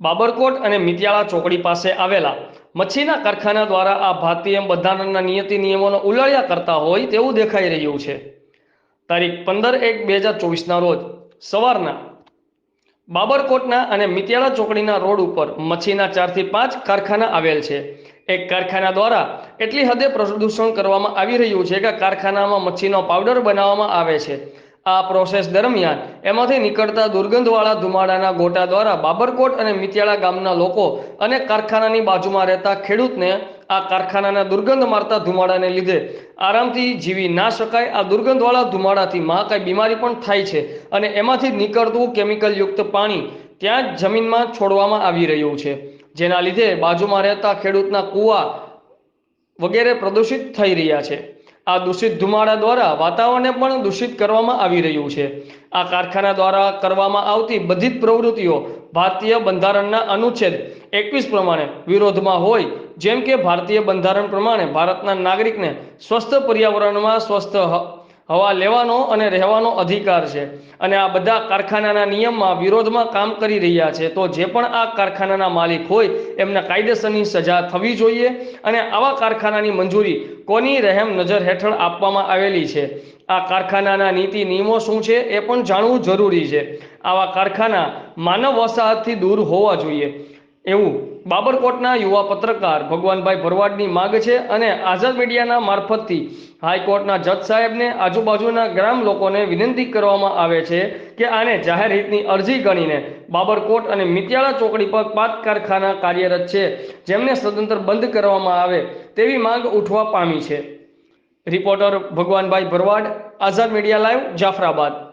બાબરકોટ અને મિતિયાળા ચોકડી પાસે આવેલા મચ્છીના કારખાના દ્વારા આ ભારતીય બંધારણના નિયતિ નિયમોનો ઉલાળ્યા કરતા હોય તેવું દેખાઈ રહ્યું છે. તારીખ પંદર એક બે હજાર ચોવીસના રોજ સવારના બાબરકોટના અને મિતિયાળા ચોકડીના રોડ ઉપર મચ્છીના ચારથી પાંચ કારખાના આવેલ છે. એક કારખાના દ્વારા એટલી હદે પ્રદૂષણ કરવામાં આવી રહ્યું છે કે કારખાનામાં મચ્છીનો પાવડર બનાવવામાં આવે છે. આ પ્રોસેસ દરમિયાન એમાંથી નીકળતા દુર્ગંધવાળા ધુમાડાના ગોટા દ્વારા બાબરકોટ અને મિતિયાળા ગામના લોકો અને કારખાનાની બાજુમાં રહેતા ખેડૂતને આ કારખાનાના દુર્ગંધ મારતા ધુમાડાને લીધે આરામથી જીવી ના શકાય. આ દુર્ગંધવાળા ધુમાડાથી મહાકાય બીમારી પણ થાય છે અને એમાંથી નીકળતું કેમિકલયુક્ત પાણી ત્યાં જ જમીનમાં છોડવામાં આવી રહ્યું છે. જેના લીધે બાજુમાં રહેતા ખેડૂતના કૂવા વગેરે પ્રદૂષિત થઈ રહ્યા છે. આ દૂષિત ધુમાડા દ્વારા વાતાવરણને પણ દૂષિત કરવામાં આવી રહ્યું છે. આ કારખાના દ્વારા કરવામાં આવતી બધી જ પ્રવૃત્તિઓ ભારતીય બંધારણના અનુચ્છેદ એકવીસ પ્રમાણે વિરોધમાં હોય, જેમ કે ભારતીય બંધારણ પ્રમાણે ભારતના નાગરિકને સ્વસ્થ પર્યાવરણમાં સ્વસ્થ હવા લેવાનો અને રહેવાનો અધિકાર છે. અને આ બધા કારખાનાના નિયમમાં વિરોધમાં કામ કરી રહ્યા છે. તો જે પણ આ કારખાનાના માલિક હોય, એમને કાયદેસરની સજા થવી જોઈએ અને આવા કારખાનાની મંજૂરી કોની રહેમ નજર હેઠળ આપવામાં આવેલી છે? આ કારખાનાના નીતિ નિયમો શું છે એ પણ જાણવું જરૂરી છે. આવા કારખાના માનવ વસાહતથી દૂર હોવા જોઈએ. એવું બાબરકોટના યુવા પત્રકાર ભગવાનભાઈ ભરવાડની માગ છે અને આઝાદ મીડિયાના મારફતથી હાઈકોર્ટના જજ સાહેબને આજુબાજુના ગ્રામ લોકોને વિનંતી કરવામાં આવે છે કે આને જાહેર હિતની અરજી ગણીને બાબરકોટ અને મિતિયાળા ચોકડી પર પાંચ કારખાના કાર્યરત છે, જેમને સ્વતંત્ર બંધ કરવામાં આવે તેવી માંગ ઉઠવા પામી છે. Reporter Bhagwanbhai Bharwad, Azad media live, Jafrabad.